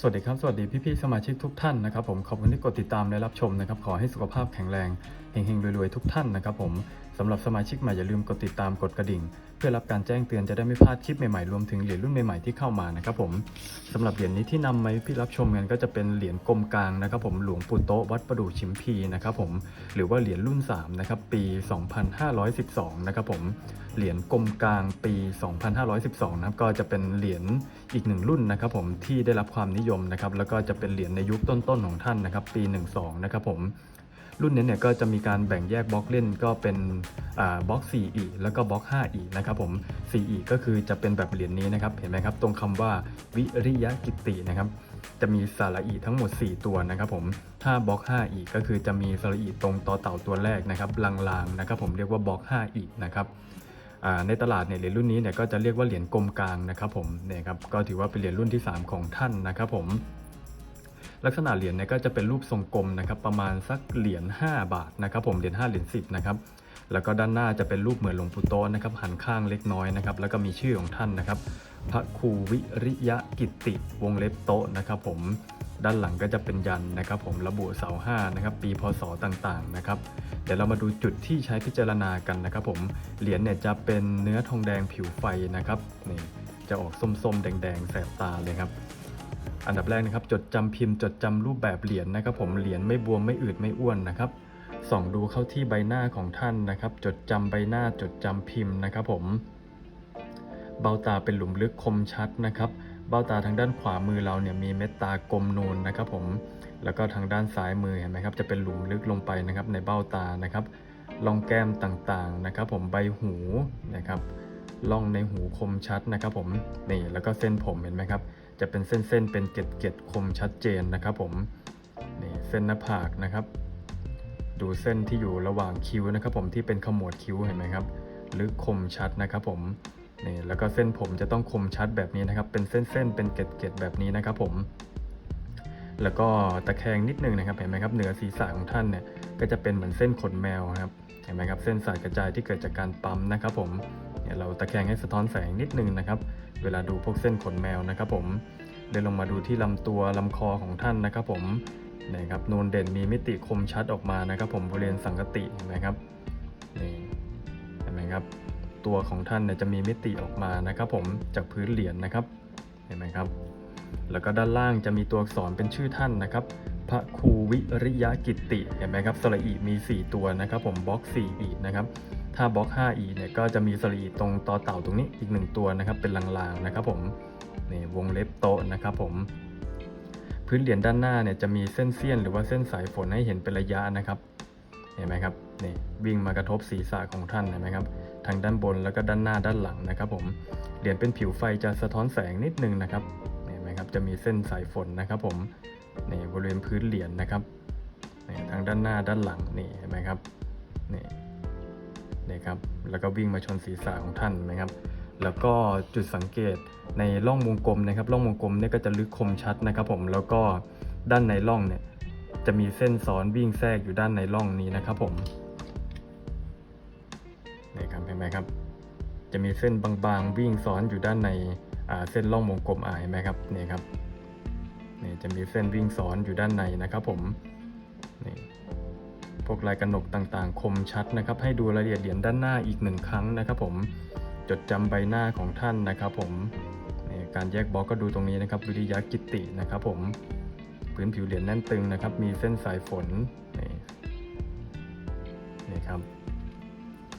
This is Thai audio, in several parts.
สวัสดีครับ สวัสดีพี่ๆสมาชิกทุกท่านนะครับผมขอบคุณที่กดติดตามและรับชมนะครับ ขอให้สุขภาพแข็งแรง ฮงๆรวยๆทุกท่านนะครับผมสำหรับสมาชิกใหม่อย่าลืมกดติดตามกดกระดิ่ง เพื่อรับการแจ้งเตือนจะได้ไม่พลาดคลิปใหม่ๆรวมถึงเหรียญรุ่นใหม่ๆที่เข้ามานะครับผมสำหรับเหรียญนี้ที่นำมาพี่รับชมกันก็จะเป็นเหรียญกลมกลางนะครับผมหลวงปู่โตวัดประดู่ชิมพีนะครับผมหรือว่าเหรียญรุ่น3นะครับปี 2512นะครับผมเหรียญกลมกลางปี 2512นะครับก็จะเป็นเหรียญอีกหนึ่งรุ่นนะครับผมที่ได้รับความนิยมนะครับแล้วก็จะเป็นเหรียญในยุคต้นๆของท่านนะครับปี 12นะครับผม รุ่นนี้เนี่ยก็จะมีการแบ่งแยกบล็อกเล่นก็เป็นบล็อก 4 e แล้วก็บล็อก 5 e นะครับผม 4 e ก็คือจะเป็นแบบเหรียญนี้นะครับ เห็นไหมครับ ตรงคำว่าวิริยะกิตตินะครับ จะมีสระอีทั้งหมด 4 ตัวนะครับผม ถ้าบล็อก 5 e ก็คือจะมีสระอีตรงต่อเต่าตัวแรกนะครับ ลางๆนะครับผมเรียกว่าบล็อก 5 e นะครับในตลาดเนี่ยเหรียญรุ่นนี้เนี่ยก็จะเรียกว่าเหรียญกลมกลางนะครับผมเนี่ยครับก็ถือว่าเป็นเหรียญรุ่นที่ 3 ของท่านนะครับผม ลักษณะเหรียญเนี่ยก็จะเป็นรูปทรงกลมนะครับประมาณสักเหรียญ5 บาทนะครับผมเหรียญ5เหรียญ10นะครับแล้วก็ด้านหน้าจะเป็นรูปเหมือนหลวงปู่โตนะครับหันข้างเล็กน้อยนะครับแล้วก็มีชื่อของท่านนะครับ พระครูวิริยะกิตติวงเล็บโตนะครับผมด้านหลังก็จะเป็นยันนะครับ ผมระบุเสาห้านะครับปีพศต่างๆนะครับเดี๋ยวเรามาดูจุดที่ใช้พิจารณากันนะครับ ผมเหรียญเนี่ยจะเป็นเนื้อทองแดงผิวไฟนะครับนี่จะออกส้มๆ แดงๆ แสบตาเลยครับ อันดับแรกนะครับจดจำพิมพ์จดจำรูปแบบเหรียญนะครับ ผมเหรียญไม่บวมไม่อืดไม่อ้วนนะครับส่องดูเข้าที่ใบหน้าของท่านนะครับ จดจำใบหน้าจดจำพิมพ์นะครับ ผมเบ้าตาเป็นหลุมลึกคมชัดนะครับ เบ้าตาทางด้านขวามือเราเนี่ยมีเม็ดตากลมนูนนะครับ ผมแล้วก็ทางด้านซ้ายมือเห็นไหมครับจะเป็นหลุมลึกลงไปนะครับ ในเบ้าตานะครับร่องแก้มต่างๆนะครับ ผมใบหูนะครับ ร่องในหูคมชัดนะครับผมนี่แล้วก็เส้นผมเห็นไหมครับ จะเป็นเส้นๆเป็นเกล็ดๆคมชัดเจนนะครับผมนี่เส้นหน้าผากนะครับ ดูเส้นที่อยู่ระหว่างคิ้วนะครับ ผมที่เป็นขมวดคิ้วเห็นไหมครับลึกคมชัดนะครับผมนี่แล้วก็เส้นผมจะต้องคมชัดแบบนี้นะครับ เป็นเส้นๆเป็นเกล็ดๆแบบนี้นะครับผมแล้วก็ตะแคงนิดนึงนะครับเห็นไหมครับเหนือศีรษะของท่านเนี่ยก็จะเป็นเหมือนเส้นขนแมวครับเห็นไหมครับเส้นสายกระจายที่เกิดจากการปั๊มนะครับผม เนี่ยเราตะแคงให้สะท้อนแสงนิดนึงนะครับ เวลาดูพวกเส้นขนแมวนะครับผมเดินลงมาดูที่ลำตัวลำคอของท่านนะครับ ผมนี่ครับนูนเด่นมีมิติคมชัดออกมานะครับ ผมบริเวณสังกติเห็นไหมครับนี่เห็นไหมครับ ตัวของท่านเนี่ยจะมีมิติออกมานะครับ ผมจากพื้นเหรียญนะครับเห็นไหมครับ แล้วก็ด้านล่างจะมีตัวอักษรเป็นชื่อท่านนะครับ พระครูวิริยะกิตติเห็นไหมครับสระอีมี 4 ตัวนะครับ ผมบล็อก4อีนะครับ ถ้าบล็อก 5e เนี่ยก็จะมีสรีตรงต่อเต่าตรงนี้อีก 1 ตัวนะครับ เป็นลางๆนะครับผมนี่วงเล็บโตะนะครับผม พื้นเหรียญด้านหน้าเนี่ยจะมีเส้นเสี้ยน หรือว่าเส้นสายฝนให้เห็นเป็นระยะนะครับ เห็นไหมครับนี่วิ่งมากระทบศีรษะของท่านเห็นไหมครับทางด้านบนแล้วก็ด้านหน้าด้านหลังนะครับ ผมเหรียญเป็นผิวไฟจะสะท้อนแสงนิดนึงนะครับเห็นไหมครับจะมีเส้นสายฝนนะครับ ผมนี่บริเวณพื้นเหรียญนะครับนี่ทางด้านหน้าด้านหลังนี่เห็นไหมครับนี่ นี่ครับแล้วก็วิ่งมาชนศีรษะของท่านไหมครับ แล้วก็จุดสังเกตในร่องวงกลมนะครับร่องวงกลมเนี่ยก็จะลึกคมชัดนะครับ ผมแล้วก็ด้านในร่องเนี่ยจะมีเส้นซ้อนวิ่งแทรกอยู่ด้านในร่องนี้นะครับผมนี่ครับเห็นไหมครับ จะมีเส้นบางๆ วิ่งซ้อนอยู่ด้านในเส้นร่องวงกลมอ่าเห็นไหมครับนี่ครับนี่จะมีเส้นวิ่งซ้อนอยู่ด้านในนะครับผมนี่ พวกลายกระหนกต่างๆ คมชัดนะครับ ให้ดูรายละเอียดเหรียญด้านหน้าอีกหนึ่งครั้งนะครับผมจดจำใบหน้าของท่านนะครับ ผมการแยกบล็อกก็ดูตรงนี้นะครับ วิริยะกิตตินะครับ ผมพื้นผิวเหรียญแน่นตึงนะครับ มีเส้นสายฝนนี่นี่ครับ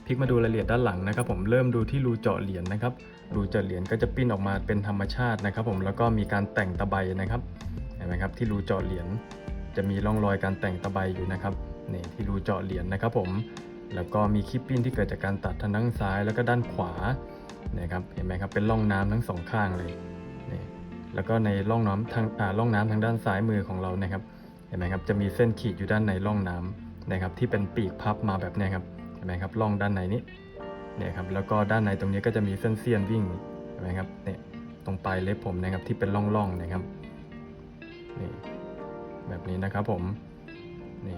พลิกมาดูรายละเอียดด้านหลังนะครับ ผมเริ่มดูที่รูเจาะเหรียญนะครับรูเจาะเหรียญก็จะปิ้นออกมาเป็นธรรมชาตินะครับ ผมแล้วก็มีการแต่งตะไบนะครับเห็นไหมครับที่รูเจาะเหรียญจะมีร่องรอยการแต่งตะไบอยู่นะครับ นี่ที่รูเจาะเหรียญนะครับผม แล้วก็มีคลิปปิ้นที่เกิดจากการตัดทางด้านซ้ายแล้วก็ด้านขวานะครับเห็นไหมครับเป็นร่องน้ำทั้งสองข้างเลยนี่แล้วก็ในร่องน้ำทางอ่าร่องน้ำทางด้านซ้ายมือของเรานะครับ เห็นไหมครับจะมีเส้นขีดอยู่ด้านในร่องน้ำนะครับที่เป็นปีกพับมาแบบนี้ครับเห็นไหมครับร่องด้านในนี้เนี่ยครับแล้วก็ด้านในตรงนี้ก็จะมีเส้นเสี้ยนวิ่งเห็นไหมครับเนี่ยตรงปลายเล็บผมนะครับที่เป็นร่องๆนะครับนี่แบบนี้นะครับผมนี่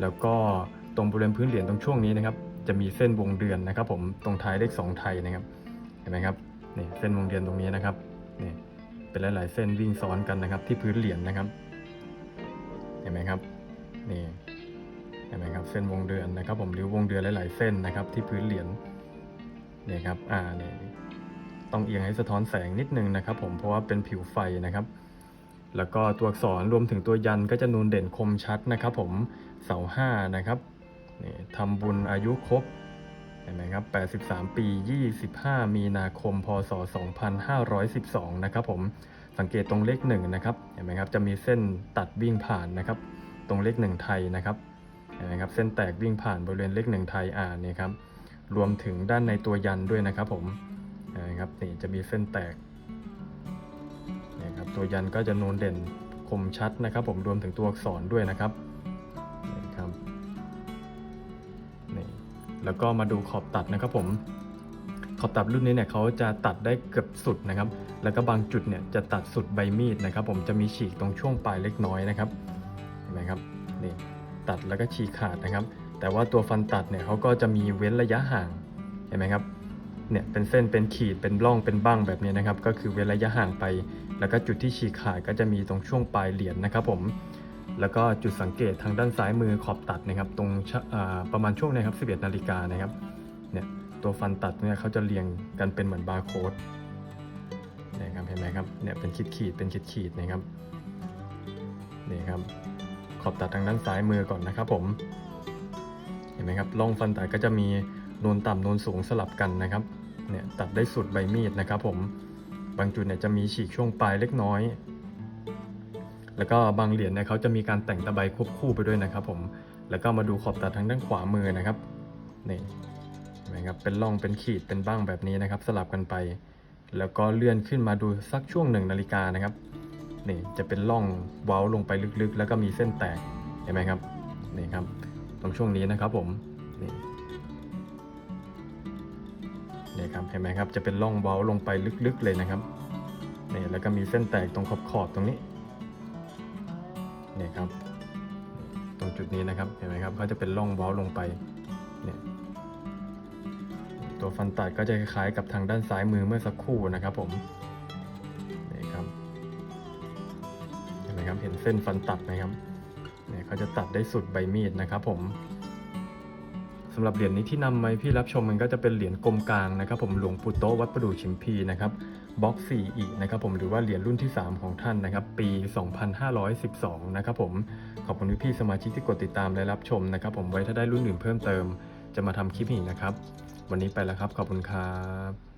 แล้วก็ตรงบริเวณพื้นเหรียญตรงช่วงนี้นะครับ จะมีเส้นวงเดือนนะครับ ผมตรงท้ายเลขสองไทยนะครับ เห็นไหมครับนี่เส้นวงเดือนตรงนี้นะครับนี่เป็นหลายๆเส้นวิ่งซ้อนกันนะครับ ที่พื้นเหรียญนะครับ เห็นไหมครับนี่เห็นไหมครับเส้นวงเดือนนะครับ ผมหรือวงเดือนหลาย ๆ เส้นนะครับ ที่พื้นเหรียญนี่ครับอ่านี่ต้องเอียงให้สะท้อนแสงนิดนึงนะครับ ผมเพราะว่าเป็นผิวไฟนะครับ แล้วก็ตัวอักษรรวมถึงตัวยันก็จะนูนเด่นคมชัดนะครับ ผมเสาห้านะครับนี่ทำบุญอายุครบเห็นไหมครับ 83 ปี 25 มีนาคม พศ 2512 นะครับผมสังเกตตรงเลขหนึ่งนะครับเห็นไหมครับจะมีเส้นตัดวิ่งผ่านนะครับ ตรงเลขหนึ่งไทยนะครับเห็นไหมครับเส้นแตกวิ่งผ่านบริเวณเลขหนึ่งไทยอ่านนี่ครับรวมถึงด้านในตัวยันด้วยนะครับผมเห็นไหมครับนี่จะมีเส้นแตกนี่ครับตัวยันก็จะนูนเด่นคมชัดนะครับ ผมรวมถึงตัวอักษรด้วยนะครับ แล้วก็มาดูขอบตัดนะครับผม ขอบตัดรุ่นนี้เนี่ยเขาจะตัดได้เกือบสุดนะครับ แล้วก็บางจุดเนี่ยจะตัดสุดใบมีดนะครับ ผมจะมีฉีกตรงช่วงปลายเล็กน้อยนะครับเห็นไหมครับนี่ตัดแล้วก็ฉีกขาดนะครับ แต่ว่าตัวฟันตัดเนี่ยเขาก็จะมีเว้นระยะห่างเห็นไหมครับเนี่ยเป็นเส้นเป็นขีดเป็นร่องเป็นบ้างแบบนี้นะครับ ก็คือเว้นระยะห่างไป แล้วก็จุดที่ฉีกขาดก็จะมีตรงช่วงปลายเหรียญนะครับผม แล้วก็จุดสังเกตทางด้านซ้ายมือขอบตัดนะครับ ตรงประมาณช่วงนะครับ 11 นาฬิกานะครับ เนี่ยตัวฟันตัดเนี่ยเขาจะเรียงกันเป็นเหมือนบาร์โค้ดนี่ยครับเห็นไหมครับเนี่ยเป็นขีดขีดเป็นขีดขีดนะครับนี่ครับขอบตัดทางด้านซ้ายมือก่อนนะครับผมเห็นไหมครับร่องฟันตัดก็จะมีนูนต่ำนูนสูงสลับกันนะครับเนี่ยตัดได้สุดใบมีดนะครับผมบางจุดเนี่ยจะมีฉีกช่วงปลายเล็กน้อย แล้วก็บางเหรียญเนี่ยเขาจะมีการแต่งตะไบควบคู่ไปด้วยนะครับผมแล้วก็มาดูขอบตัดทางด้านขวามือนะครับนี่เห็นไหมครับเป็นร่องเป็นขีดเป็นบ้างแบบนี้นะครับ สลับกันไป แล้วก็เลื่อนขึ้นมาดูสักช่วงหนึ่งนาฬิกานะครับนี่จะเป็นร่องเว้าลงไปลึกๆ แล้วก็มีเส้นแตกเห็นไหมครับนี่ครับตรงช่วงนี้นะครับผมนี่นี่ครับเห็นไหมครับจะเป็นร่องเว้าลงไปลึกๆเลยนะครับนี่แล้วก็มีเส้นแตกตรงขอบขอบๆตรงนี้ นี่ครับ ตรงจุดนี้นะครับเห็นไหมครับเขาจะเป็นร่องเว้าลงไปเนี่ยตัวฟันตัดก็จะคล้ายๆกับทางด้านซ้ายมือเมื่อสักครู่นะครับ ผมนี่ครับเห็นไหมครับเห็นเส้นฟันตัดไหมครับเนี่ยเขาจะตัดได้สุดใบมีดนะครับ ผมสำหรับเหรียญนี้ที่นำมาพี่รับชมมันก็จะเป็นเหรียญกลมกลางนะครับ ผมหลวงปู่โตวัดประดู่ชิมพีนะครับ บล็อก4อีกนะครับผมหรือว่าเหรียญรุ่นที่ 3 ของท่านนะครับ ปี 2512 นะครับผมขอบคุณพี่สมาชิกที่กดติดตามและรับชมนะครับ ผมไว้ถ้าได้รุ่นอื่นเพิ่มเติม จะมาทำคลิปอีกนะครับ วันนี้ไปแล้วครับ ขอบคุณครับ